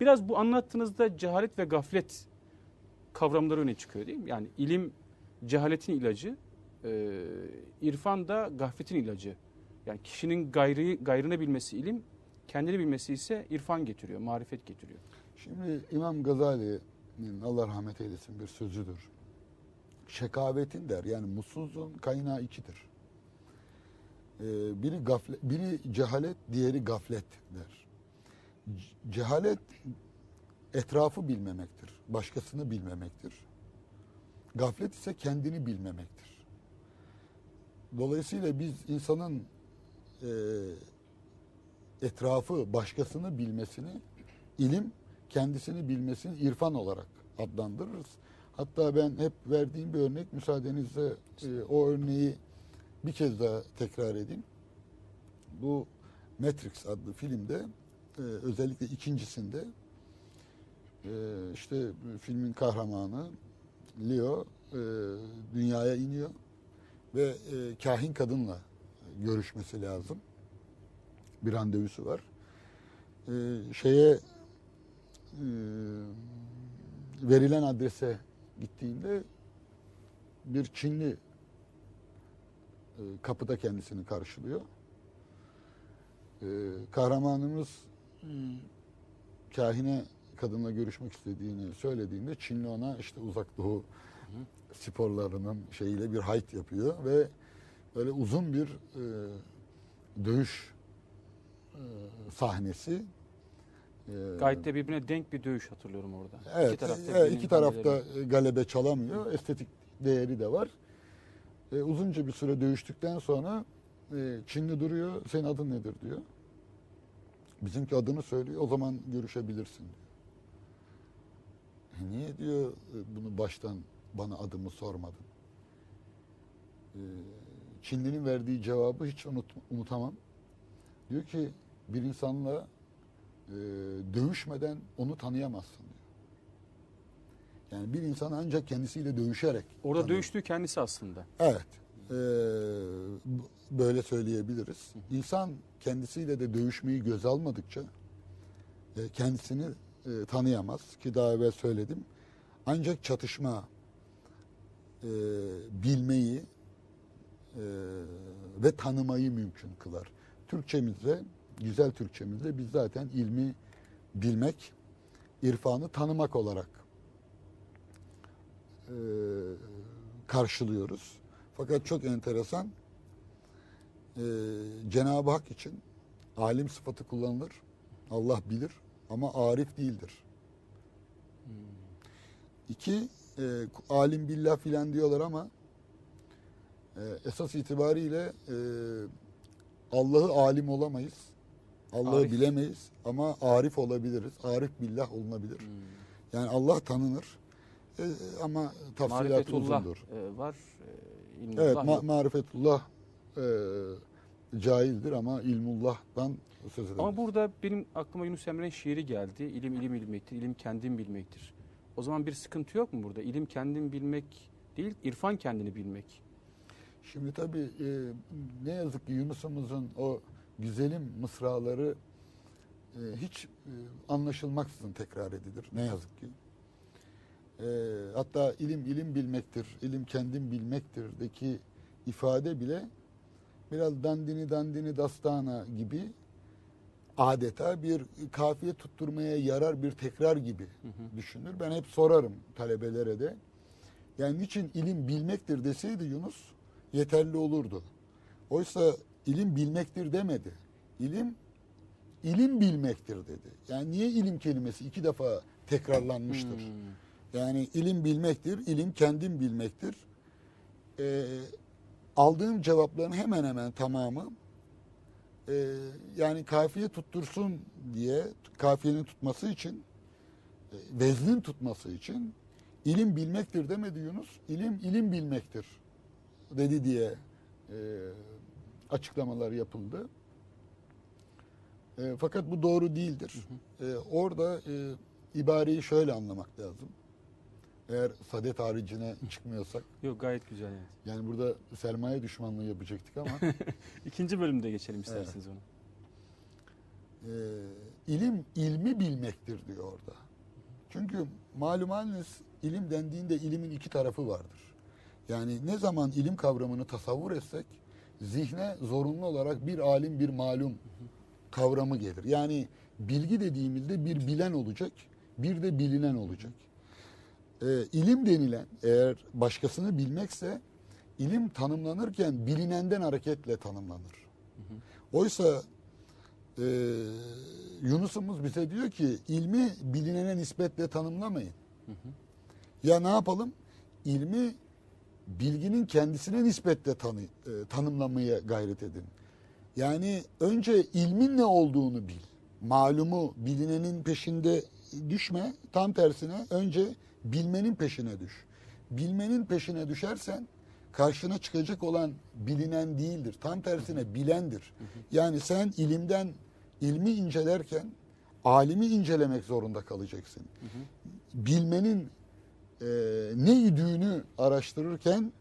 Biraz bu anlattığınızda cehalet ve gaflet kavramları öne çıkıyor değil mi? Yani ilim cehaletin ilacı, e, irfan da gafletin ilacı. Yani kişinin gayrı, gayrını bilmesi ilim, kendini bilmesi ise irfan getiriyor, marifet getiriyor. Şimdi İmam Gazali'nin Allah rahmet eylesin bir sözüdür. Şekavetin der yani mutsuzluğun kaynağı ikidir. Ee, biri gaflet, biri cehalet, diğeri gaflet der. Cehalet etrafı bilmemektir, başkasını bilmemektir. Gaflet ise kendini bilmemektir. Dolayısıyla biz insanın e, etrafı, başkasını bilmesini ilim kendisini bilmesini irfan olarak adlandırırız. Hatta ben hep verdiğim bir örnek müsaadenizle e, o örneği bir kez daha tekrar edeyim. Bu Matrix adlı filmde e, özellikle ikincisinde e, işte filmin kahramanı Leo e, dünyaya iniyor ve kahin kadınla görüşmesi lazım. Bir randevusu var. Şeye verilen adrese gittiğinde bir Çinli kapıda kendisini karşılıyor. Kahramanımız kahine kadınla görüşmek istediğini söylediğinde Çinli ona işte uzak doğu sporlarının şeyiyle bir hayt yapıyor ve böyle uzun bir e, dövüş e, sahnesi. E, Gayet de birbirine denk bir dövüş hatırlıyorum orada. Evet, İki tarafta, evet, iki tarafta galebe çalamıyor. Estetik değeri de var. E, uzunca bir süre dövüştükten sonra e, Çinli duruyor. Senin adın nedir diyor. Bizimki adını söylüyor. O zaman görüşebilirsin diyor. E, niye diyor e, bunu baştan bana adımı sormadın? E, Çinlinin verdiği cevabı hiç unut, unutamam. Diyor ki bir insanla e, dövüşmeden onu tanıyamazsın diyor. Yani bir insan ancak kendisiyle dövüşerek. Orada tanıyor. dövüştüğü kendisi aslında. Evet. E, böyle söyleyebiliriz. İnsan kendisiyle de dövüşmeyi göz almadıkça e, kendisini e, tanıyamaz ki daha evvel söyledim. Ancak çatışma e, bilmeyi e, ve tanımayı mümkün kılar. Türkçemizde, güzel Türkçemizde biz zaten ilmi bilmek, irfanı tanımak olarak e, karşılıyoruz. Fakat çok enteresan e, Cenab-ı Hak için alim sıfatı kullanılır. Allah bilir ama arif değildir. İki, e, alim billah filan diyorlar ama e, esas itibariyle e, Allah'ı alim olamayız. Allah'ı bilemeyiz ama arif olabiliriz. Arif billah olunabilir. Hmm. Yani Allah tanınır. E, ama tafsilatı uzundur. e, var. E, ilmullah Evet, ma- marifetullah e, caizdir ama ilmullah'tan söz edemeyiz. Ama burada benim aklıma Yunus Emre'nin şiiri geldi. İlim ilim bilmektir, ilim kendim bilmektir. O zaman bir sıkıntı yok mu burada? İlim kendim bilmek değil, irfan kendini bilmek. Şimdi tabii e, ne yazık ki Yunus'umuzun o güzelim mısraları e, hiç e, anlaşılmaksızın tekrar edilir. Ne yazık ki. E, hatta ilim ilim bilmektir, ilim kendim bilmektir'deki ifade bile biraz dandini dandini dastana gibi adeta bir kafiye tutturmaya yarar bir tekrar gibi düşünür. Ben hep sorarım talebelere de. Yani niçin ilim bilmektir deseydi Yunus yeterli olurdu. Oysa ilim bilmektir demedi. İlim ilim bilmektir dedi. Yani niye ilim kelimesi iki defa tekrarlanmıştır? Hmm. Yani ilim bilmektir, ilim kendim bilmektir. Ee, aldığım cevapların hemen hemen tamamı e, yani kafiye tuttursun diye kafiyenin tutması için e, veznin tutması için ilim bilmektir demedi Yunus. İlim ilim bilmektir dedi diye e, açıklamalar yapıldı. E, fakat bu doğru değildir. E, orada e, ibareyi şöyle anlamak lazım. Eğer sadet haricine çıkmıyorsak, Yok gayet güzel yani. yani burada sermaye düşmanlığı yapacaktık ama İkinci bölümde geçelim isterseniz ona. e, ilim ilmi bilmektir diyor orada. Çünkü malumunuz ilim dendiğinde ilimin iki tarafı vardır. Yani ne zaman ilim kavramını tasavvur etsek zihne zorunlu olarak bir alim bir malum kavramı gelir. Yani bilgi dediğimizde bir bilen olacak, bir de bilinen olacak. Ee, ilim denilen eğer başkasını bilmekse ilim tanımlanırken bilinenden hareketle tanımlanır. Oysa e, Yunus'umuz bize diyor ki ilmi bilinene nispetle tanımlamayın. Ya ne yapalım? İlmi bilginin kendisine nispetle tanı, e, tanımlamaya gayret edin. Yani önce ilmin ne olduğunu bil. Malumu bilinenin peşinde düşme. Tam tersine önce bilmenin peşine düş. Bilmenin peşine düşersen karşına çıkacak olan bilinen değildir. Tam tersine bilendir. Yani sen ilimden ilmi incelerken alimi incelemek zorunda kalacaksın. Bilmenin e, ne idüğünü araştırırken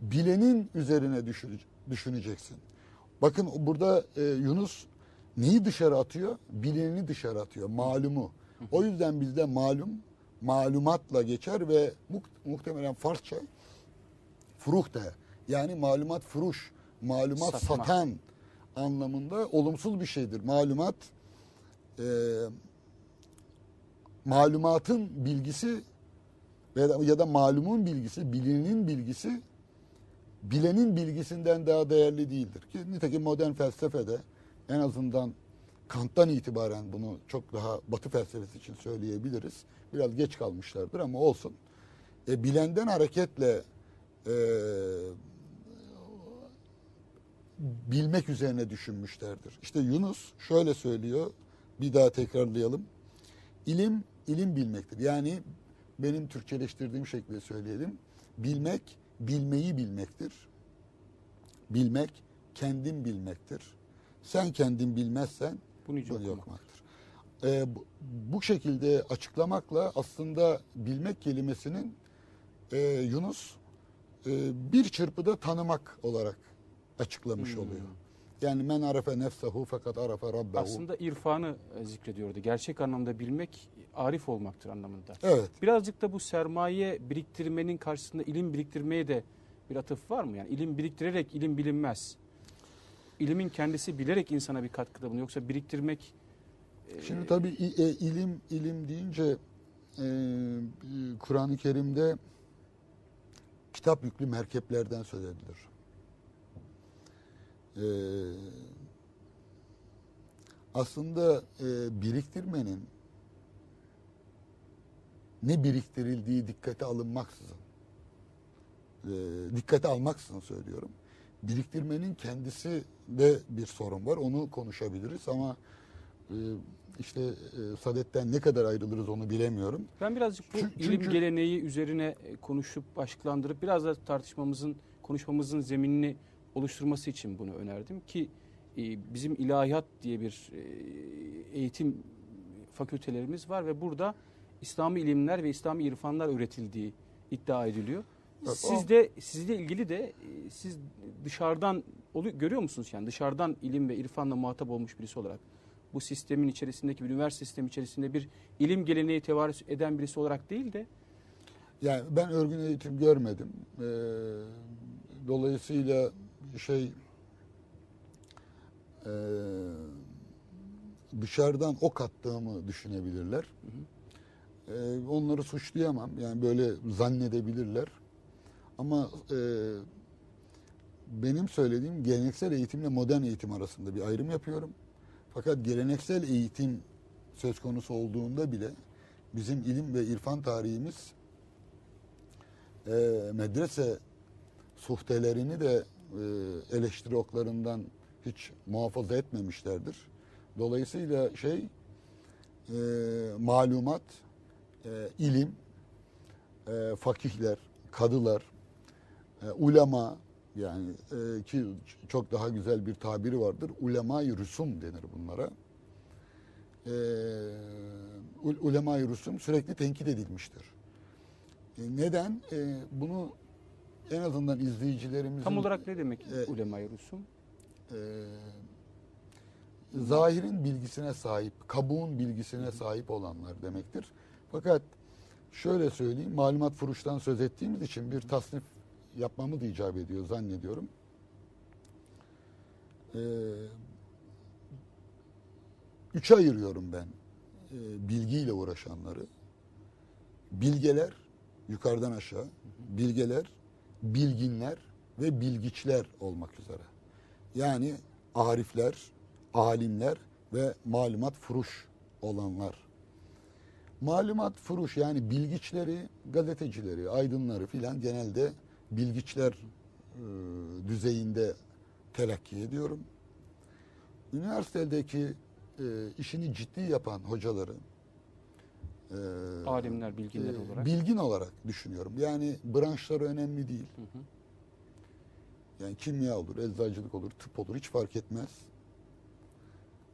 bilenin üzerine düşün- düşüneceksin. Bakın burada e, Yunus neyi dışarı atıyor? Bilineni dışarı atıyor, malumu. O yüzden bizde malum, malumatla geçer ve muht- muhtemelen Farsça furuhte yani malumat furuş, malumat Satma. satan anlamında olumsuz bir şeydir. Malumat e, malumatın bilgisi ya da, ya da malumun bilgisi, bilinenin bilgisi bilenin bilgisinden daha değerli değildir. Ki nitekim modern felsefede en azından Kant'tan itibaren bunu çok daha Batı felsefesi için söyleyebiliriz. Biraz geç kalmışlardır ama olsun. E, bilenden hareketle e, bilmek üzerine düşünmüşlerdir. İşte Yunus şöyle söylüyor, bir daha tekrarlayalım. İlim, ilim bilmektir. Yani benim Türkçeleştirdiğim şekilde söyleyelim. Bilmek, bilmeyi bilmektir. Bilmek, kendin bilmektir. Sen kendin bilmezsen Bunu hiç bunu okumak. okumaktır. Ee, bu, bu şekilde açıklamakla aslında bilmek kelimesinin e, Yunus e, bir çırpıda tanımak olarak açıklamış Hmm. oluyor. Yani men arefe nefsehu fakat arefe rabbehu. Aslında irfanı e, zikrediyordu. Gerçek anlamda bilmek arif olmaktır anlamında. Evet. Birazcık da bu sermaye biriktirmenin karşısında ilim biriktirmeye de bir atıf var mı? Yani ilim biriktirerek ilim bilinmez. İlimin kendisi bilerek insana bir katkıda bulunuyor. Yoksa biriktirmek e, Şimdi tabii e, ilim ilim deyince e, Kur'an-ı Kerim'de kitap yüklü merkeplerden söz edilir. E, aslında e, biriktirmenin ne biriktirildiği dikkate alınmaksızın e, dikkate almaksızın söylüyorum. Biriktirmenin kendisi de bir sorun var. Onu konuşabiliriz ama e, işte e, Sadet'ten ne kadar ayrılırız onu bilemiyorum. Ben birazcık bu Çünkü- ilim geleneği üzerine e, konuşup başlıklandırıp biraz da tartışmamızın, konuşmamızın zeminini oluşturması için bunu önerdim ki e, bizim ilahiyat diye bir e, eğitim fakültelerimiz var ve burada İslami ilimler ve İslami irfanlar öğretildiği iddia ediliyor. Bak, Siz o- de sizle ilgili de e, siz dışarıdan oluyor, görüyor musunuz yani dışarıdan ilim ve irfanla muhatap olmuş birisi olarak bu sistemin içerisindeki bir üniversite sistemi içerisinde bir ilim geleneği tevarüs eden birisi olarak değil de Yani ben örgün eğitim görmedim. E, dolayısıyla şey e, dışarıdan ok attığımı düşünebilirler. E, onları suçlayamam. Yani böyle zannedebilirler. Ama e, benim söylediğim geleneksel eğitimle modern eğitim arasında bir ayrım yapıyorum. Fakat geleneksel eğitim söz konusu olduğunda bile bizim ilim ve irfan tarihimiz e, medrese suhtelerini de e, eleştiri oklarından hiç muhafaza etmemişlerdir. Dolayısıyla şey e, malumat, e, ilim, e, fakihler, kadılar, e, ulema yani e, ki çok daha güzel bir tabiri vardır. Ulema-i rüsum denir bunlara. E, ul- ulema-i rüsum sürekli tenkit edilmiştir. E, neden? E, bunu en azından izleyicilerimizin tam olarak ne demek e, ulema-i Rusum? e, zahirin bilgisine sahip, kabuğun bilgisine sahip olanlar demektir. Fakat şöyle söyleyeyim, malumat furuştan söz ettiğimiz için bir tasnif yapmamı da icap ediyor zannediyorum. Ee, üçe ayırıyorum ben e, bilgiyle uğraşanları. Bilgeler, yukarıdan aşağı, bilgeler, bilginler ve bilgiçler olmak üzere. Yani arifler, alimler ve malumat furuş olanlar. Malumat furuş yani bilgiçleri, gazetecileri, aydınları filan genelde bilgiçler e, düzeyinde telakki ediyorum. Üniversitedeki e, işini ciddi yapan hocaları e, Alimler, bilginler e, olarak. bilgin olarak düşünüyorum. Yani branşları önemli değil. Hı hı. Yani kimya olur, eczacılık olur, tıp olur hiç fark etmez.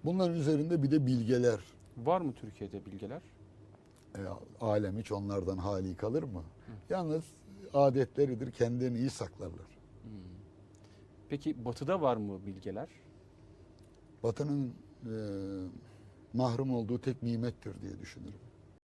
Bunların üzerinde bir de bilgeler. Var mı Türkiye'de bilgeler? E, alem hiç onlardan hali kalır mı? Yalnız adetleridir, kendilerini iyi saklarlar. Peki batıda var mı bilgeler? Batı'nın e, mahrum olduğu tek nimettir diye düşünürüm.